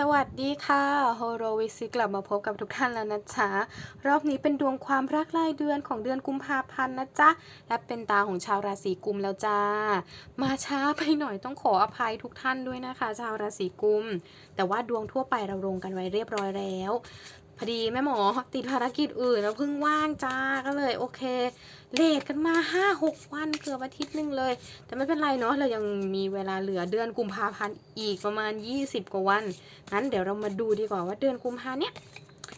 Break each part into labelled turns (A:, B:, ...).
A: สวัสดีค่ะโฮโรวิซิกลับมาพบกับทุกท่านแล้วนะจ๊ะ รอบนี้เป็นดวงความรักรายเดือนของเดือนกุมภาพันธ์นะจ๊ะ และเป็นตาของชาวราศีกุมแล้วจ้า มาช้าไปหน่อยต้องขออภัยทุกท่านด้วยนะคะ ชาวราศีกุม แต่ว่าดวงทั่วไปเราลงกันไว้เรียบร้อยแล้วพอดีแม่หมอติดภารกิจอื่นแล้วเพิ่งว่างจ้าก็เลยโอเค เลทกันมา5-6วันเกือบอาทิตย์หนึ่งเลย แต่ไม่เป็นไรเนาะเรายังมีเวลาเหลือเดือนกุมภาพันธ์อีกประมาณ 20 กว่าวันงั้นเดี๋ยวเรามาดูดีกว่าว่าเดือนกุมภาเนี้ย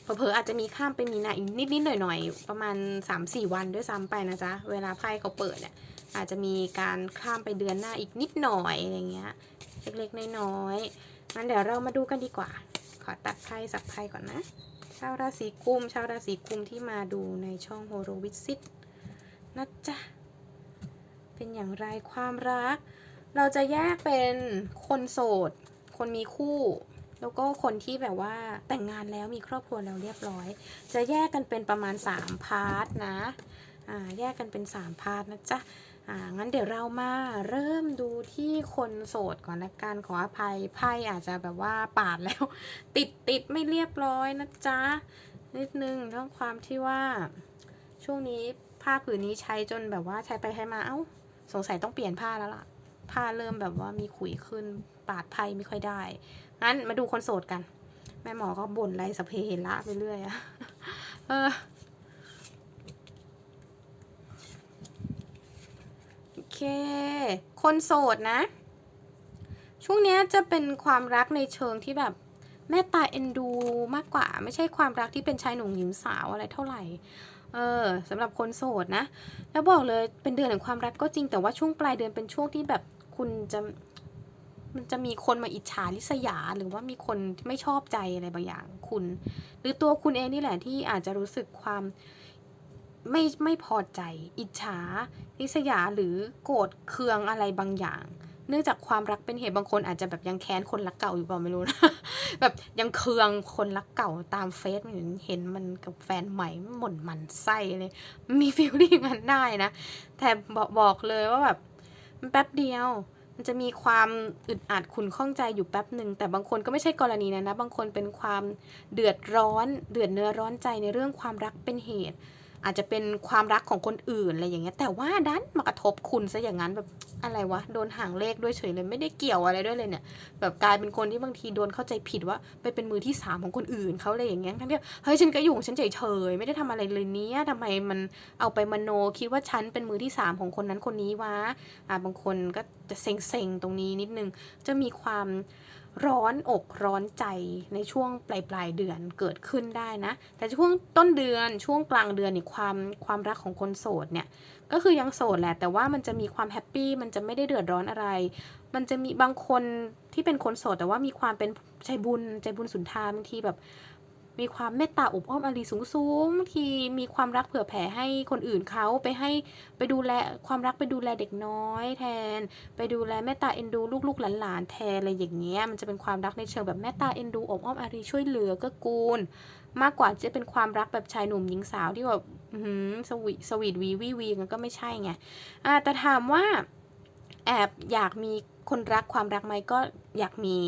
A: เผลอๆอาจจะมีข้ามไปมีนาอีกนิดๆหน่อยๆ ประมาณ 3-4 วันด้วยซ้ำไปนะจ๊ะ เวลาไพ่เขาเปิดเนี่ยอาจจะมีการข้ามไปเดือนหน้าอีกนิดหน่อยอะไรเงี้ยเล็กๆน้อยๆงั้นเดี๋ยวเรามาดูกันดีกว่า ขอตัดไพ่สับไพ่ก่อนนะชาวราศีกุมชาวราศีกุมที่มาดูในช่องโฮโรวิซิต นะจ๊ะ เป็นอย่างไรความรัก เราจะแยกเป็นคนโสด คนมีคู่ แล้วก็คนที่แบบว่าแต่งงานแล้วมีครอบครัวแล้วเรียบร้อย จะแยกกันเป็นประมาณ 3 พาร์ทนะอ่าแยกกันเป็น 3 พาร์ทนะจ๊ะอ่างั้นเดี๋ยวเรามาเริ่มดูที่คนโสดก่อนละกันขออภัยไพ่อาจจะแบบว่าปาดแล้ว ติดติดไม่เรียบร้อยนะจ๊ะนิดนึงเรื่องความที่ว่าช่วงนี้ ผ้าผืนนี้ใช้จนแบบว่าใช้ไปใช้มาเอ้า สงสัยต้องเปลี่ยนผ้าแล้วล่ะ ผ้าเริ่มแบบว่ามีขุยขึ้นปาดไพ่ไม่ค่อยได้ งั้นมาดูคนโสดกัน แม่หมอก็บ่นไรสพเพเฮระไปเรื่อยอะเออโอเค คนโสดนะ ช่วงนี้จะเป็นความรักในเชิงที่แบบแม่ตาเอ็นดูมากกว่า ไม่ใช่ความรักที่เป็นชายหนุ่มหญิงสาวอะไรเท่าไหร่ เออสำหรับคนโสดนะ แล้วบอกเลยเป็นเดือนแห่งความรักก็จริงแต่ว่าช่วงปลายเดือนเป็นช่วงที่แบบคุณจะมันจะมีคนมาอิจฉาริษยา หรือว่ามีคนไม่ชอบใจอะไรบางอย่างคุณ หรือตัวคุณเองนี่แหละที่อาจจะรู้สึกความไม่ไม่พอใจ อิจฉาริษยาหรือโกรธเคืองอะไรบางอย่าง เนื่องจากความรักเป็นเหตุบางคนอาจจะแบบยังแค้นคนรักเก่าอยู่เปล่าไม่รู้นะแบบยังเคืองคนรักเก่าตามเฟซมันเห็นมันกับแฟนใหม่หม่นหมันไส้เลยมีฟีลลิ่งนั้นได้นะแต่บอกบอกเลยว่าแบบมันแป๊บเดียว มันจะมีความอึดอัดขุนข้องใจอยู่แป๊บหนึ่งแต่บางคนก็ไม่ใช่กรณีนั้นนะบางคนเป็นความเดือดร้อน เดือดเนื้อร้อนใจในเรื่องความรักเป็นเหตุ อาจจะเป็นความรักของคนอื่นอะไรอย่างเงี้ย แต่ว่าดันมากระทบคุณซะอย่างนั้นแบบอะไรวะโดนห่างเลขด้วยเฉยเลยไม่ได้เกี่ยวอะไรด้วยเลยเนี่ย แบบกลายเป็นคนที่บางทีโดนเข้าใจผิดว่า ไปเป็นมือที่สามของคนอื่นเขาอะไรอย่างเงี้ยทั้งที่เฮ้ยฉันก็อยู่ของฉันเฉยๆไม่ได้ทำอะไรเลยเนี้ยทำไมมันเอาไปมโนคิดว่าฉันเป็นมือที่สามของคนนั้นคนนี้วะอ่าบางคนก็จะเซ็งๆตรงนี้นิดนึงจะมีความ ร้อนอกร้อนใจในช่วงปลายปลายเดือนเกิดขึ้นได้นะ แต่ช่วงต้นเดือนช่วงกลางเดือนนี่ความความรักของคนโสดเนี่ยก็คือยังโสดแหละ แต่ว่ามันจะมีความแฮปปี้มันจะไม่ได้เดือดร้อนอะไร มันจะมีบางคนที่เป็นคนโสดแต่ว่ามีความเป็นใจบุญใจบุญสุนทานบางทีแบบ มีความเมตตาอบอ้อมอารีสูงๆบางที่มีความรักเผื่อแผ่ให้คนอื่นเขาไปให้ไปดูแลความรักไปดูแลเด็กน้อย แทน ไปดูแลเมตตาเอ็นดูลูกๆหลานๆแทนอะไรอย่างเงี้ยมันจะเป็นความรักในเชิงแบบเมตตาเอ็นดูอบอ้อมอารีช่วยเหลือก็กูล มากกว่าจะเป็นความรักแบบชายหนุ่มหญิงสาวที่แบบหือสวีสวีทวีวีวีมันก็ไม่ใช่ไงแต่ถามว่าแอบอยากมีคนรักความรักไหมก็อยากมี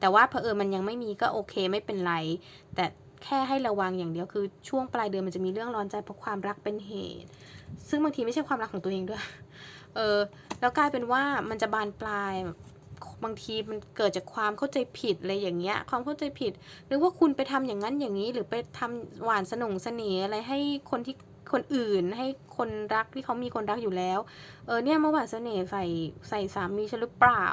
A: แต่ว่าเผอิญมันยังไม่มีก็โอเคไม่เป็นไร แต่ แค่ให้ระวังอย่างเดียวคือช่วงปลายเดือนมันจะมีเรื่องร้อนใจเพราะความรักเป็นเหตุ ซึ่งบางทีไม่ใช่ความรักของตัวเองด้วย เออ แล้วกลายเป็นว่ามันจะบานปลายบางทีมันเกิดจากความเข้าใจผิดอะไรอย่างเงี้ย ความเข้าใจผิดหรือว่าคุณไปทำอย่างนั้นอย่างนี้ หรือไปทำหวานสนงเสน่ห์อะไรให้คนที่ คนอื่น ให้คนรักที่เขามีคนรักอยู่แล้ว เออเนี่ยเมื่อวานเสน่ห์ใส่ใส่สามีฉันหรือเปล่า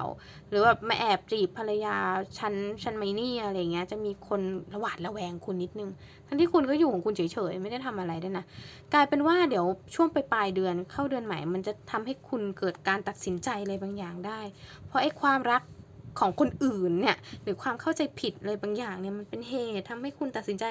A: หรือแบบมาแอบจีบภรรยาฉันฉันไมเนี่อะไรเงี้ยจะมีคนระหวาดระแวงคุณนิดนึง ทั้งที่คุณก็อยู่ของคุณเฉยๆไม่ได้ทำอะไรด้วยนะกลายเป็นว่าเดี๋ยวช่วงปลายเดือนเข้าเดือนใหม่มันจะทำให้คุณเกิดการตัดสินใจอะไรบางอย่างได้ เพราะไอ้ความรักของคนอื่นเนี่ยหรือความเข้าใจผิดอะไรบางอย่างเนี่ยมันเป็นเหตุทำให้คุณตัดสินใจ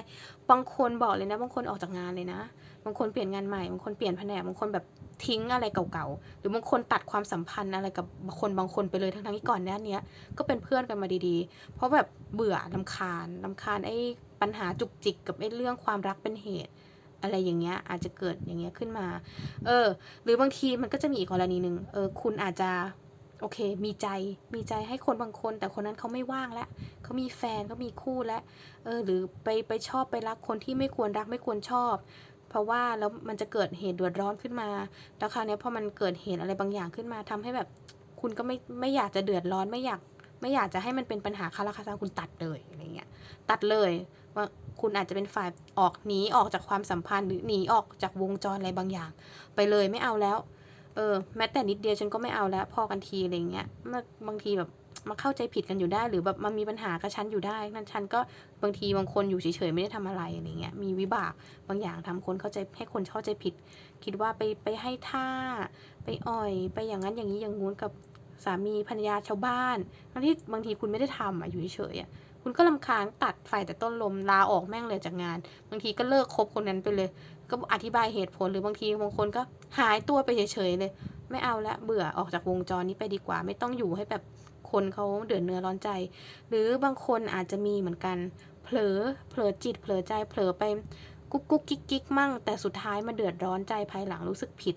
A: บางคนบอกเลยนะ บางคนออกจากงานเลยนะ บางคนเปลี่ยนงานใหม่บางคนเปลี่ยนแผนกบางคนแบบทิ้งอะไรเก่าๆ หรือบางคนตัดความสัมพันธ์อะไรกับคนบางคนไปเลยทั้งๆที่ก่อนหน้านี้ก็เป็นเพื่อนกันมาดีๆ เพราะแบบเบื่อลำคาญลำคาญไอ้ปัญหาจุกจิกกับไอ้เรื่องความรักเป็นเหตุ อะไรอย่างเงี้ยอาจจะเกิดอย่างเงี้ยขึ้นมา เออ หรือบางทีมันก็จะมีอีกกรณีหนึ่งเออคุณอาจจะโอเค มีใจ มีใจให้คนบางคน แต่คนนั้นเขาไม่ว่างแล้วเขามีแฟนเขามีคู่แล้ว เออ หรือไปไปชอบไปรักคนที่ไม่ควรรักไม่ควรชอบ เพราะว่าแล้วมันจะเกิดเหตุเดือดร้อนขึ้นมา แล้วคราวเนี้ยพอมันเกิดเหตุอะไรบางอย่างขึ้นมาทำให้แบบคุณก็ไม่ไม่อยากจะเดือดร้อนไม่อยากไม่อยากจะให้มันเป็นปัญหาคาราคาซังคุณตัดเลยอะไรเงี้ยตัดเลยว่าคุณอาจจะเป็นฝ่ายออกหนีออกจากความสัมพันธ์หรือหนีออกจากวงจรอะไรบางอย่าง ไปเลยไม่เอาแล้วเออแม้แต่นิดเดียวฉันก็ไม่เอาแล้วพอกันทีอะไรเงี้ยมาบางทีแบบ มาเข้าใจผิดกันอยู่ได้ หรือแบบมามีปัญหากับฉันอยู่ได้นั่นฉันก็บางทีบางคนอยู่เฉยๆไม่ได้ทำอะไรอะไรเงี้ยมีวิบากบางอย่างทำคนเข้าใจให้คนเข้าใจผิด คิดว่าไปไปให้ท่า ไปอ่อย ไปอย่างนั้นอย่างนี้อย่างงู้นกับสามีภรรยาชาวบ้านทั้งที่บางทีคุณไม่ได้ทำอะอยู่เฉยๆอะคุณก็ลำคาญตัดไฟแต่ต้นลมลาออกแม่งเลยจากงาน บางทีก็เลิกคบคนนั้นไปเลย ก็อธิบายเหตุผลหรือบางทีบางคนก็หายตัวไปเฉยๆเลย ไม่เอาละเบื่อออกจากวงจรนี้ไปดีกว่า ไม่ต้องอยู่ให้แบบ คนเขาเดือดเนื้อร้อนใจ หรือบางคนอาจจะมีเหมือนกัน เผลอเผลอจิตเผลอใจเผลอไปกุ๊กกุ๊กกิ๊กกิ๊กมั่ง แต่สุดท้ายมาเดือดร้อนใจภายหลังรู้สึกผิด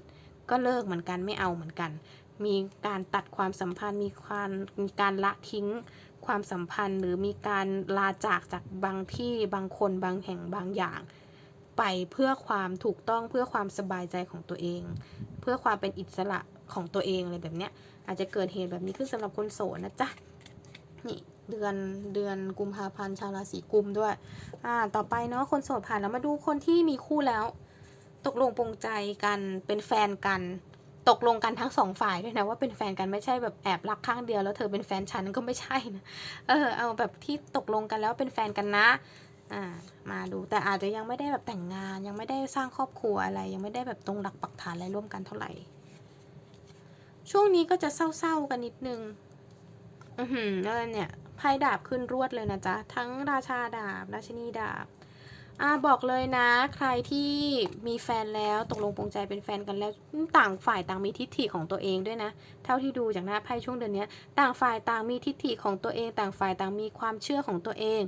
A: ก็เลิกเหมือนกันไม่เอาเหมือนกัน มีการตัดความสัมพันธ์มีความมีการละทิ้งความสัมพันธ์หรือมีการลาจากจากบางที่บางคนบางแห่งบางอย่าง ไปเพื่อความถูกต้องเพื่อความสบายใจของตัวเอง เพื่อความเป็นอิสระ ของตัวเองอะไรแบบเนี้ยอาจจะเกิดเหตุแบบนี้ขึ้นสำหรับคนโสดนะจ๊ะนี่เดือนเดือนกุมภาพันธ์ชาวราศีกุมด้วยอ่าต่อไปเนาะคนโสดผ่านแล้วมาดูคนที่มีคู่แล้ว ตกลงปรงใจกันเป็นแฟนกัน ตกลงกันทั้งสองฝ่ายด้วยนะว่าเป็นแฟนกันไม่ใช่แบบแอบรักข้างเดียวแล้วเธอเป็นแฟนฉันก็ไม่ใช่นะเออเอาแบบที่ตกลงกันแล้วเป็นแฟนกันนะอ่ามาดูแต่อาจจะยังไม่ได้แบบแต่งงาน ยังไม่ได้สร้างครอบครัวอะไร ยังไม่ได้แบบตรงหลักปักฐานอะไรร่วมกันเท่าไหร่ ช่วงนี้ก็จะเศร้าๆกันนิดนึง อือหือแล้วเนี่ยไพ่ดาบขึ้นรวดเลยนะจ๊ะ ทั้งราชาดาบ ราชินีดาบอ่าบอกเลยนะ ใครที่มีแฟนแล้วตกลงปรงใจเป็นแฟนกันแล้วต่างฝ่ายต่างมีทิฏฐิของตัวเองด้วยนะ เท่าที่ดูจากหน้าไพ่ช่วงเดือนนี้ต่างฝ่ายต่างมีทิฏฐิของตัวเอง ต่างฝ่ายต่างมีความเชื่อของตัวเอง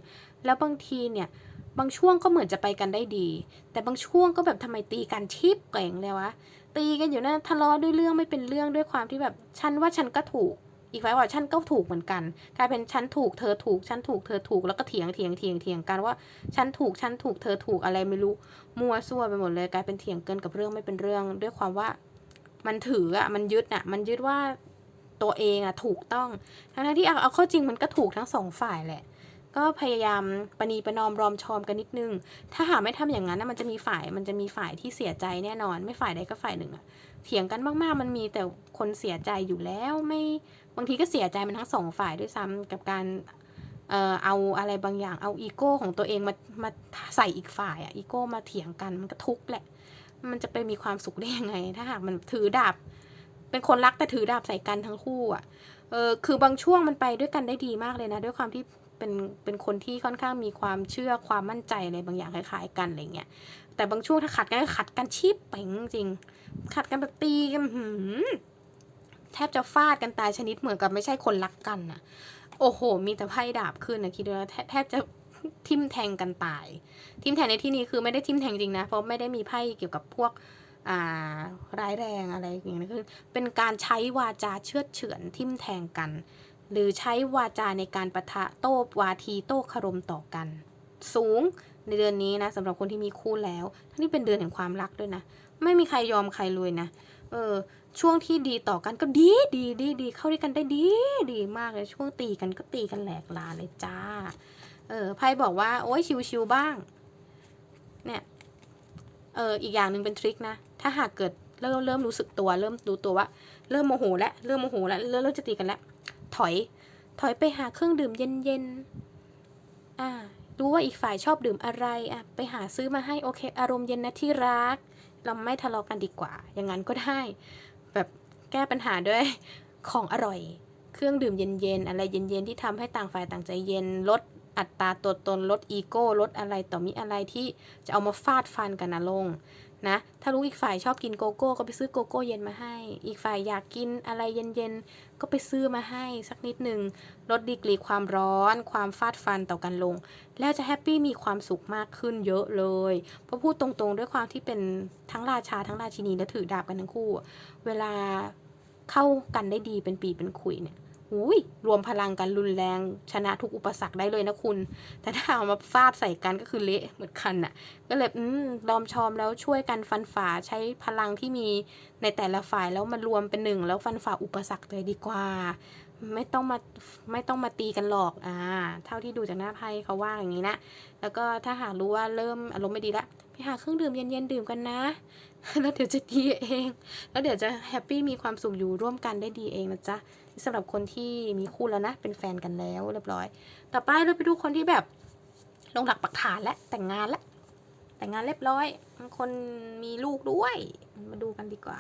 A: แล้วบางทีเนี่ย บางช่วงก็เหมือนจะไปกันได้ดี แต่บางช่วงก็แบบทำไมตีกันทิปเก่งเลยวะ ตีกันอยู่นะทะเลาะด้วยเรื่องไม่เป็นเรื่องด้วยความที่แบบฉันว่าฉันก็ถูก อีกฝ่ายว่าฉันก็ถูกเหมือนกัน กลายเป็นฉันถูกเธอถูกฉันถูกเธอถูกแล้วก็เถียงเถียงเถียงเถียงกันว่าฉันถูกฉันถูกเธอถูกอะไรไม่รู้มัวซั่วไปหมดเลย กลายเป็นเถียงเกินกับเรื่องไม่เป็นเรื่อง ด้วยความว่ามันถืออะมันยึดอะ มันยึดว่าตัวเองอะถูกต้อง ทั้งที่เอาเอาเข้าจริงมันก็ถูกทั้งสองฝ่ายแหละ ก็พยายามประนีประนอมรอมชอมกันนิดนึง ถ้าหากไม่ทำอย่างนั้นนะมันจะมีฝ่ายมันจะมีฝ่ายที่เสียใจแน่นอน ไม่ฝ่ายใดก็ฝ่ายหนึ่งอะเถียงกันมากๆ มันมีแต่คนเสียใจอยู่แล้วไม่บางทีก็เสียใจมันทั้งสองฝ่ายด้วยซ้ำกับการเอ่อเอาอะไรบางอย่างเอาอีโก้ของตัวเองมามาใส่อีกฝ่ายอะอีโก้มาเถียงกันมันก็ทุกข์แหละ มันจะไปมีความสุขได้ยังไง ถ้าหากมันถือดาบเป็นคนรักแต่ถือดาบใส่กันทั้งคู่อะเออคือบางช่วงมันไปด้วยกันได้ดีมากเลยนะ ด้วยความที่ เป็นเป็นคนที่ค่อนข้างมีความเชื่อความมั่นใจอะไรบางอย่างคล้ายๆกันอะไรเงี้ยแต่บางช่วงถ้าขัดกันก็ขัดกันชีพเป่งจริง ขัดกันแบบตีกันหืมแทบจะฟาดกันตายชนิดเหมือนกับไม่ใช่คนรักกันน่ะ โอ้โห มีแต่ไพ่ดาบขึ้นนะคิดดูนะแทแทบจะทิมแทงกันตาย ทิมแทงในที่นี้คือไม่ได้ทิมแทงจริงนะ เพราะไม่ได้มีไพ่เกี่ยวกับพวกอ่าร้ายแรงอะไรอย่างเงี้ยคือเป็นการใช้วาจาเชือดเฉือนทิมแทงกัน หรือใช้วาจาในการประทะโต้วาทีโต้คารมต่อกัน สูงในเดือนนี้นะสำหรับคนที่มีคู่แล้วทั้งนี้เป็นเดือนแห่งความรักด้วยนะ ไม่มีใครยอมใครเลยนะ เออ ช่วงที่ดีต่อกันก็ดีดีดีดีเข้าด้วยกันได้ดีดีมากเลยช่วงตีกันก็ตีกันแหลกลาเลยจ้า เออไพ่บอกว่าโอ้ยชิวๆบ้าง เนี่ยเอออีกอย่างหนึ่งเป็นทริคนะ ถ้าหากเกิดเริ่มเริ่มรู้สึกตัว เริ่มรู้ตัวว่า เริ่มโมโหแล้วเริ่มโมโหแล้วเริ่มเริ่มจะตีกันแล้ว ถอย ถอยไปหาเครื่องดื่มเย็นๆอ่ารู้ว่าอีกฝ่ายชอบดื่มอะไรอะไปหาซื้อมาให้โอเค อารมณ์เย็นนะที่รัก เราไม่ทะเลาะกันดีกว่า อย่างนั้นก็ได้ แบบแก้ปัญหาด้วยของอร่อย เครื่องดื่มเย็นๆอะไรเย็นๆที่ทำให้ต่างฝ่ายต่างใจเย็นลดอัตราตัวตนลดอีโก้ลดอะไรต่อมีอะไรที่จะเอามาฟาดฟันกันนะลง นะถ้ารู้อีกฝ่ายชอบกินโกโก้ก็ไปซื้อโกโก้เย็นมาให้ อีกฝ่ายอยากกินอะไรเย็นๆก็ไปซื้อมาให้สักนิดหนึ่งลดดีกรีความร้อน ความฟาดฟันต่อกันลง แล้วจะแฮปปี้มีความสุขมากขึ้นเยอะเลยเพราะพูดตรงๆ ด้วยความที่เป็นทั้งราชาทั้งราชินีและถือดาบกันทั้งคู่ เวลาเข้ากันได้ดีเป็นปีเป็นขุยเนี่ย อุ้ยรวมพลังกันรุนแรงชนะทุกอุปสรรคได้เลยนะคุณ แต่ถ้าเอามาฟาดใส่กันก็คือเละเหมือนกันน่ะ ก็เลยอืมลอมชอมแล้วช่วยกันฟันฝ่าใช้พลังที่มีในแต่ละฝ่ายแล้วมารวมเป็นหนึ่งแล้วฟันฝ่าอุปสรรคเลยดีกว่า ไม่ต้องมาไม่ต้องมาตีกันหรอกอ่า เท่าที่ดูจากหน้าไพ่เขาว่าอย่างนี้นะแล้วก็ถ้าหากรู้ว่าเริ่มอารมณ์ไม่ดีละ ไปหาเครื่องดื่มเย็นๆดื่มกันนะ แล้วเดี๋ยวจะดีเอง แล้วเดี๋ยวจะแฮปปี้มีความสุขอยู่ร่วมกันได้ดีเองนะจ๊ะสำหรับคนที่มีคู่แล้วนะ เป็นแฟนกันแล้วเรียบร้อย ต่อไปเราไปดูคนที่แบบลงหลักปักฐานและแต่งงานและแต่งงานเรียบร้อยบางคนมีลูกด้วย มาดูกันดีกว่า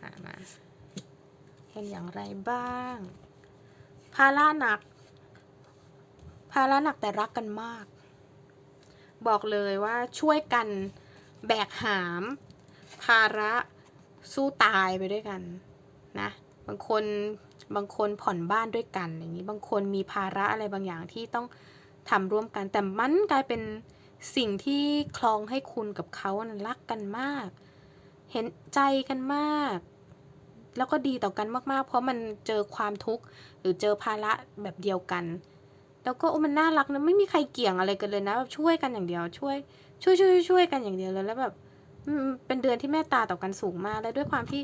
A: หามาเป็นอย่างไรบ้างภาระหนักภาระหนักแต่รักกันมาก บอกเลยว่าช่วยกันแบกหาม ภาระสู้ตายไปด้วยกันนะบางคนบางคนผ่อนบ้านด้วยกันอย่างนี้บางคนมีภาระอะไรบางอย่างที่ต้องทำร่วมกัน แต่มันกลายเป็นสิ่งที่คลองให้คุณกับเขานะรักกันมาก เห็นใจกันมาก แล้วก็ดีต่อกันมากๆ เพราะมันเจอความทุกข์หรือเจอภาระแบบเดียวกัน แล้วก็โอ้มันน่ารักนะไม่มีใครเกี่ยงอะไรกันเลยนะแบบช่วยกันอย่างเดียวช่วย ช่วยช่วยช่วยกันอย่างเดียวเลยแล้วแบบเป็นเดือนที่เมตตาต่อกันสูงมากแล้วด้วยความที่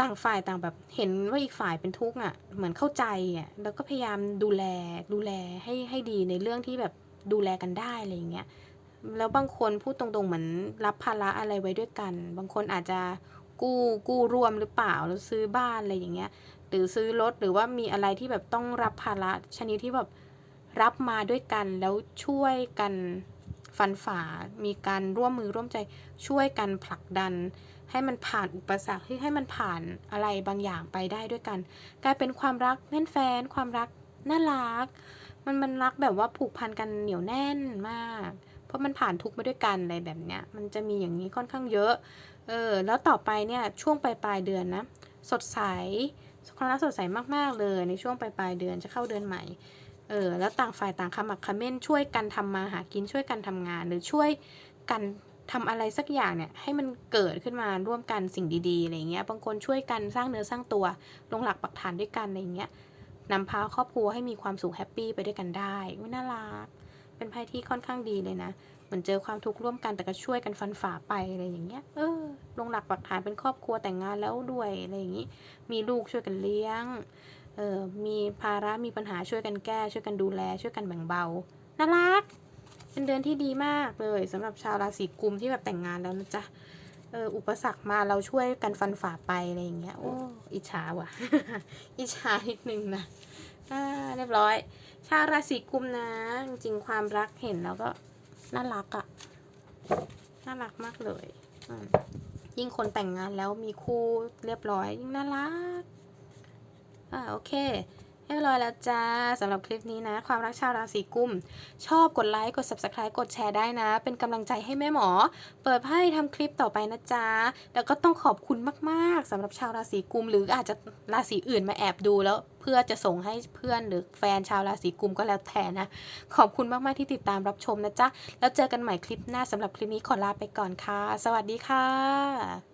A: ต่างฝ่ายต่างแบบเห็นว่าอีกฝ่ายเป็นทุกข์อะ เหมือนเข้าใจอะแล้วก็พยายามดูแลดูแลให้ให้ดีในเรื่องที่แบบดูแลกันได้อะไรอย่างเงี้ยแล้วบางคนพูดตรงๆเหมือนรับภาระอะไรไว้ด้วยกัน บางคนอาจจะกู้กู้ร่วมหรือเปล่าแล้วซื้อบ้านอะไรอย่างเงี้ยหรือซื้อรถหรือว่ามีอะไรที่แบบต้องรับภาระชนิดที่แบบรับมาด้วยกันแล้วช่วยกันฟันฝ่า มีการร่วมมือร่วมใจช่วยกันผลักดัน ให้มันผ่านอุปสรรคให้ให้มันผ่านอะไรบางอย่างไปได้ด้วยกัน กลายเป็นความรักแน่นแฟนความรักน่ารัก มันมันรักแบบว่าผูกพันกันเหนียวแน่นมาก เพราะมันผ่านทุกข์มาด้วยกันอะไรแบบเนี้ย มันจะมีอย่างนี้ค่อนข้างเยอะ เออ แล้วต่อไปเนี่ยช่วงปลายปลายเดือนนะ สดใส ความรักสดใสมากๆเลย ในช่วงปลายปลายเดือนจะเข้าเดือนใหม่ เออแล้วต่างฝ่ายต่างขมักเขม้นช่วยกันทำมาหากินช่วยกันทำงาน หรือช่วยกันทำอะไรสักอย่างเนี่ยให้มันเกิดขึ้นมาร่วมกันสิ่งดีๆอะไรเงี้ยบางคนช่วยกันสร้างเนื้อสร้างตัวลงหลักปักฐานด้วยกันอะไรเงี้ยนำพาครอบครัวให้มีความสุขแฮปปี้ไปด้วยกันได้ไม่น่ารักเป็นไพ่ที่ค่อนข้างดีเลยนะ เหมือนเจอความทุกข์ร่วมกันแต่ก็ช่วยกันฟันฝ่าไปอะไรอย่างเงี้ย เออ ลงหลักปักฐานเป็นครอบครัวแต่งงานแล้วด้วยอะไรอย่างงี้ มีลูกช่วยกันเลี้ยง เออ มีภาระมีปัญหาช่วยกันแก้ ช่วยกันดูแล ช่วยกันแบ่งเบา น่ารัก เป็นเดือนที่ดีมากเลยสำหรับชาวราศีกุมที่แบบแต่งงานแล้วนะจ๊ะ เออ อุปสรรคมาเราช่วยกันฟันฝ่าไปอะไรอย่างเงี้ย โอ้ อิจฉาว่ะ อิจฉานิดนึงนะอ่าเรียบร้อย ชาวราศีกุมนะ จริงความรักเห็นแล้วก็ น่ารักอะ่ะ น่ารักมากเลยอืมยิ่งคนแต่งงานแล้วมีคู่เรียบร้อย ยิ่งน่ารัก อ่าโอเค เรียบร้อยแล้วจ้าสำหรับคลิปนี้นะ ความรักชาวราศีกุม ชอบกดไลค์ กด subscribe กดแชร์ได้นะ เป็นกำลังใจให้แม่หมอ เปิดไพ่ทำคลิปต่อไปนะจ๊ะแล้วก็ต้องขอบคุณมากๆสำหรับชาวราศีกุม หรืออาจจะราศีอื่นมาแอบดูแล้ว เพื่อจะส่งให้เพื่อนหรือแฟนชาวราศีกุมก็แล้วแต่นะ ขอบคุณมากๆที่ติดตามรับชมนะจ๊ะแล้วเจอกันใหม่คลิปหน้าสำหรับคลิปนี้ขอลาไปก่อนค่ะ สวัสดีค่ะ